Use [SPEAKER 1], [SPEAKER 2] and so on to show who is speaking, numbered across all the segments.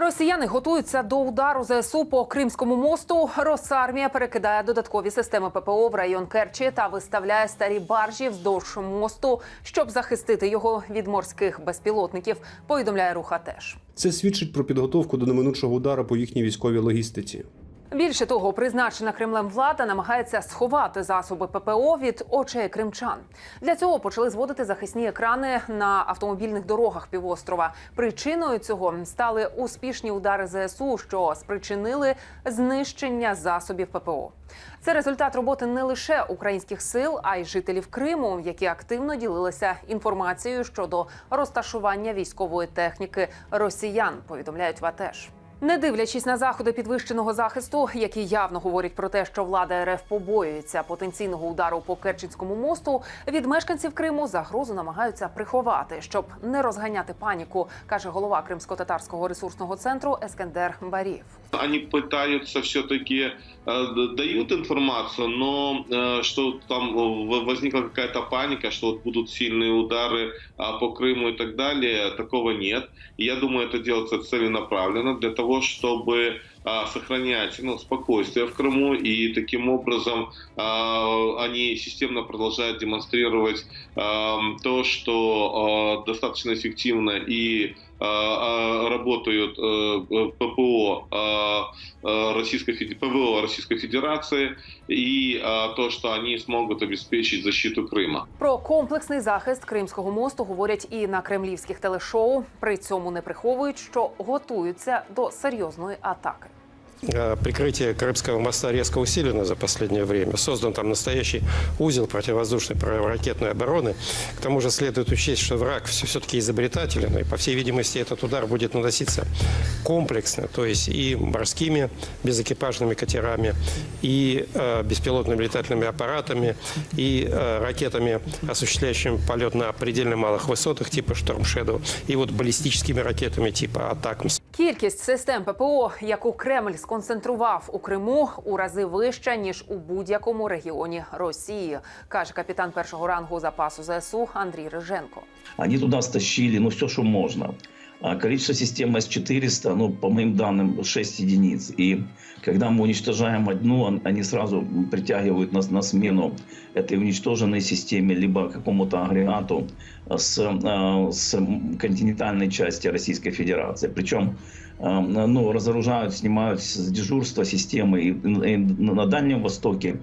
[SPEAKER 1] Росіяни готуються до удару ЗСУ по Кримському мосту. Росармія перекидає додаткові системи ППО в район Керчі та виставляє старі баржі вздовж мосту, щоб захистити його від морських безпілотників. Повідомляє руха теж.
[SPEAKER 2] Це свідчить про підготовку до неминучого удару по їхній військовій логістиці.
[SPEAKER 1] Більше того, призначена Кремлем влада намагається сховати засоби ППО від очей кримчан. Для цього почали зводити захисні екрани на автомобільних дорогах півострова. Причиною цього стали успішні удари ЗСУ, що спричинили знищення засобів ППО. Це результат роботи не лише українських сил, а й жителів Криму, які активно ділилися інформацією щодо розташування військової техніки росіян. Повідомляють ВАТЕШ. Не дивлячись на заходи підвищеного захисту, які явно говорять про те, що влада РФ побоюється потенційного удару по Керченському мосту, від мешканців Криму загрозу намагаються приховати, щоб не розганяти паніку, каже голова Кримсько-татарського ресурсного центру Ескендер Барієв.
[SPEAKER 3] Они пытаются все-таки э, дают информацию, но э, что там э, возникла какая-то паника, что вот будут сильные удары а, по Крыму и так далее, такого нет. И я думаю, это делается целенаправленно для того, чтобы а, сохранять ну, спокойствие в Крыму и таким образом а, они системно продолжают демонстрировать а, то, что а, достаточно эффективно и а, а, работают э, ППО а, а, Российской, Феде- ПВО Российской Федерации и а, то, что они смогут обеспечить защиту Крыма.
[SPEAKER 1] Про комплексний захист Кримського мосту говорять і на кремлівських телешоу. При цьому не приховують, що готуються до серйозної атаки.
[SPEAKER 4] Э, Прикрытие Крымского моста резко усилено за последнее время. Создан там настоящий узел противовоздушной ракетной обороны. К тому же следует учесть, что враг все-таки изобретателен, и, по всей видимости, этот удар будет наноситься комплексно, то есть и морскими безэкипажными катерами, и э, беспилотными летательными аппаратами, и э, ракетами, осуществляющими полет на предельно малых высотах типа Shadow, и вот баллистическими ракетами типа Атакмс.
[SPEAKER 1] Кількість систем ППО, яку Кремль сконцентрував у Криму, у рази вища ніж у будь-якому регіоні Росії, каже капітан першого рангу запасу ЗСУ Андрій Риженко.
[SPEAKER 5] Вони туди стащили, ну, все, що можно А количество систем С-400, ну, по моим данным, 6 единиц. И когда мы уничтожаем одну, он- они сразу притягивают нас на смену этой уничтоженной системе, либо какому-то агрегату с, э, с континентальной части Российской Федерации. Причем э, ну, разоружают, снимают с дежурства системы и, и на Дальнем Востоке.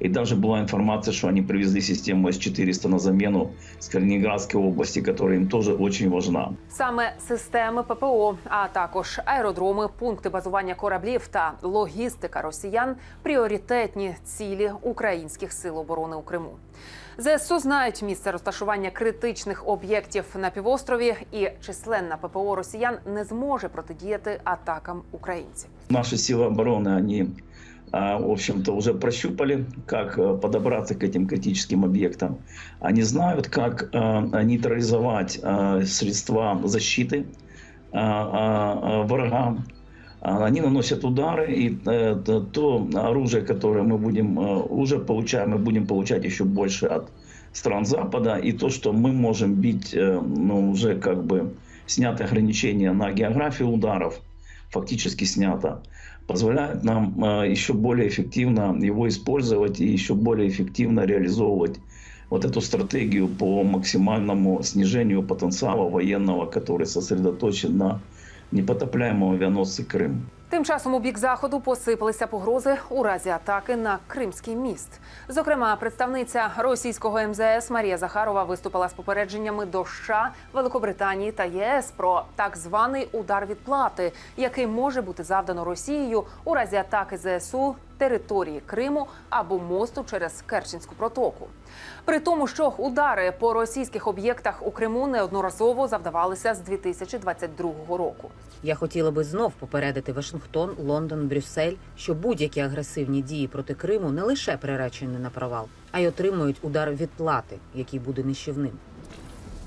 [SPEAKER 5] И даже была информация, что они привезли систему С-400 на замену с Калининградской области, которая им тоже очень важна.
[SPEAKER 1] Саме системи ППО, а також аеродроми, пункти базування кораблів та логістика росіян пріоритетні цілі українських сил оборони у Криму. ЗСУ знають місце розташування критичних об'єктів на півострові, і численна ППО росіян не зможе протидіяти атакам українців.
[SPEAKER 5] Наши силы обороны, они, а, в общем-то, уже прощупали, как э, подобраться к этим критическим объектам. Они знают, как э, нейтрализовать э, средства защиты а, а, а, врага. А, Они наносят удары, и то оружие, которое мы будем уже получаем, мы будем получать еще больше от стран Запада, и то, что мы можем бить, ну, уже как бы сняты ограничения на географию ударов, фактически снято, позволяет нам э, еще более эффективно его использовать и еще более эффективно реализовывать вот эту стратегию по максимальному снижению потенциала военного, который сосредоточен на непотопляемом авианосце Крым.
[SPEAKER 1] Тим часом у бік заходу посипалися погрози у разі атаки на Кримський міст. Зокрема, представниця російського МЗС Марія Захарова виступила з попередженнями до США, Великобританії та ЄС про так званий удар відплати, який може бути завдано Росією у разі атаки ЗСУ території Криму або мосту через Керченську протоку. При тому, що удари по російських об'єктах у Криму неодноразово завдавалися з 2022 року.
[SPEAKER 6] Я хотіла би знов попередити Вашингтон, Лондон, Брюссель, що будь-які агресивні дії проти Криму не лише приречені на провал, а й отримують удар відплати, який буде нищівним.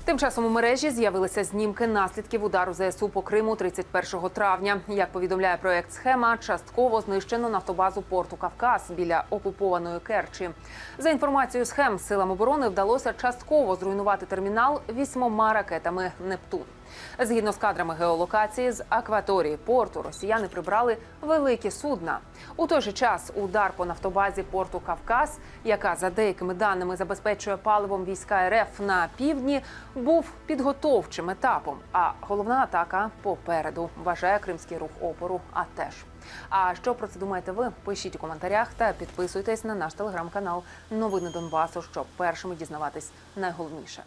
[SPEAKER 1] Тим часом у мережі з'явилися знімки наслідків удару ЗСУ по Криму 31 травня. Як повідомляє проект схема, частково знищено нафтобазу порту Кавказ біля окупованої Керчі. За інформацією схем, силам оборони вдалося частково зруйнувати термінал вісьмома ракетами Нептун. Згідно з кадрами геолокації з акваторії порту, росіяни прибрали великі судна. У той же час удар по нафтобазі порту Кавказ, яка за деякими даними забезпечує паливом війська РФ на півдні, був підготовчим етапом. А головна атака попереду вважає кримський рух опору. А теж. А що про це думаєте ви? Пишіть у коментарях та підписуйтесь на наш телеграм-канал Новини Донбасу, щоб першими дізнаватись найголовніше.